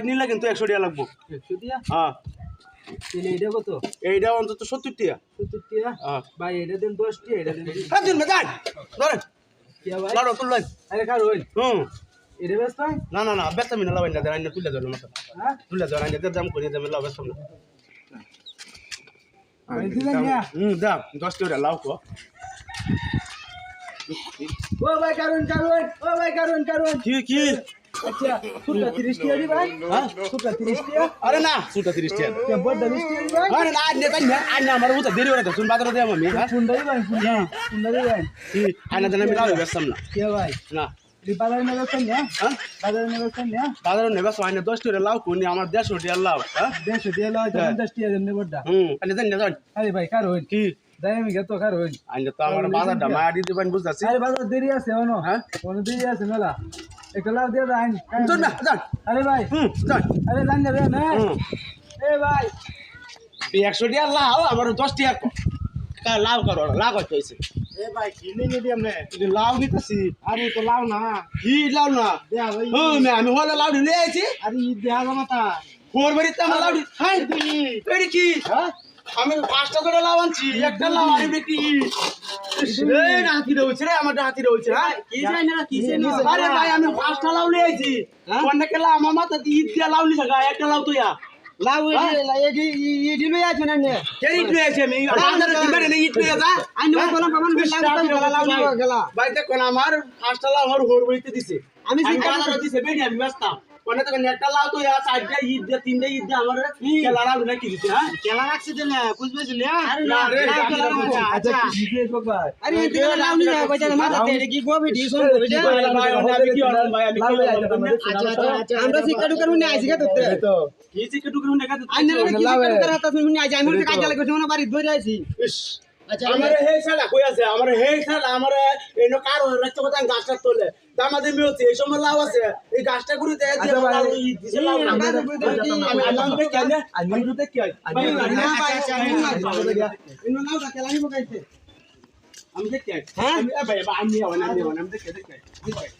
নিলে কিন্তু একশো টাকা লাগবো। একশো টিয়া হ্যাঁ। এটা কত? এইটা অন্তত সত্তর টাকা। সত্তর টিয়া হ্যাঁ। ভাই এটা দেন দশ টিয়া এটা দেন হ্যাঁ দিন যান ধরেন। লাড়ো তুললেন আরে কার হইল হুম। এটা ব্যস্ত? না না না ব্যস্ত আমি না লাভ না দেন তুলে দেন মতো হ্যাঁ? তুলে দেন আইনে দাম করে দেন লাভ ব্যস্ত না। হুম দাম দশ টাকা লাভ কো ও ভাই কারণ কারণ ও ভাই কারণ কারণ। কি কি? আচ্ছা ফুটটা তিরিশ টিয়া দি ভাই হ্যাঁ ফুটটা তিরিশ টিয়া? আরে না শুনতে তিরিশ টাকা কে বড় বিশ টিয়া দি ভাই আরে না তাই না আইনে আমার উঠে দেরি হয়ে শুন বাজারে দেয় আমি হ্যাঁ? ফুন্ডা দি ভাই ফুন্ডা ফুন্ডা দি ভাই কি আইনে দেন আমি লাভ ব্যস্ত না কে ভাই? না। বাজারে নেবে কোন না? হ্যাঁ? বাজারে নেবে না? বাজারে নেবে টাকা কোনি আমার টাকা হ্যাঁ? দেন হুম না আরে ভাই কার হইল? কি? আমি গেতো কার তো আমার বাজারটা মারি দিবেন বুঝতেছি। আরে বাজার দেরি আছে অনো। হ্যাঁ? দেরি আছে মেলা। একটা লাভ দিয়ে দেন। যান না যান আরে ভাই হুম যান আরে জান যাবে না। হুম। এ ভাই। একশো টাকা লাভ আমার দশ টাকা কম। কা লাভ করো লাভ হচ্ছে হয়েছে এ ভাই কিনে নি দিম নে কিন্তু লাভ নিতেছি আরে তো লাভ না। কি লাভ না? দেয়া ভাই। হুম আমি হলে নিয়ে আইছি। আরে ই দেয়া আমার হাই! এটা কি? হ্যাঁ? আমি পাঁচটা করে লাভ আনছি একটা লাভ আনি বেটি আমার হাতি রয়েছে হ্যাঁ? কি জানি না কি জানি আরে ভাই আমি পাঁচটা লাভ নিয়ে আইছি। অনেকে লাভ আমার মাথা ঈদ দিয়া একটা ইয়া নিয়ে আইছি আমি কোনে তো একটা লাভ তো ইয়া চারটা ঈদ দিয়ে তিনটা ঈদ দিয়ে আমার কেলা লাভ না কি দিছে হ্যাঁ কেলা রাখছে দিলে বুঝবে দিলে আরে না রে, কেলা রাখছে। আচ্ছা আরে এতে লাভ নি যাও কইতা মাথা তে কি গো ভিডিও শুন গো আমি কি অনলাইন ভাই আমি কি আচ্ছা আচ্ছা আমরা শিক্ষা ঢুকার হুনে আইছি গে তোতে কি আইনে কি শিক্ষা হাতা শুন আইছি আমি তো কাজে লাগে শুন বাড়ি ধরে আইছি আচ্ছা আমার হে শালা কই আছে আমার হে শালা আমার এনো কার রাখতে কথা গাছটা তোলে দামাদি হচ্ছে এই সময় লাভ আছে এই গাছটা ঘুরে দেয় দিয়ে লাভ ই দিছে লাভ না আমি আমি দেখি না আমি দেখি আমি ইনো নাও কেলা নি বকাইতে আমি দেখি আমি ভাই আমি আমি আমি আমি দেখি দেখি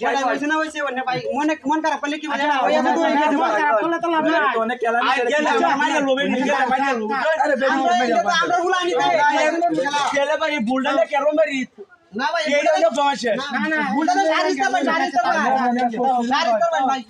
যেটা হইছে না হইছে ওনে ভাই মনে মন খারাপ করলে কি বলে? না ওই এত দূর গেছে। মন খারাপ করলে তো লাভ নাই। অনেক খেলা মাইরা লোবে নি গেলে মাইরা লোবে আরে আমরা আমরা গুলানি গেলে ভাই বুলডালে কেরম মারি না ভাই এইটা হলো সমস্যা না না বুলটা সারিস্তা ভাই সারিস্তা ভাই সারিস্তা ভাই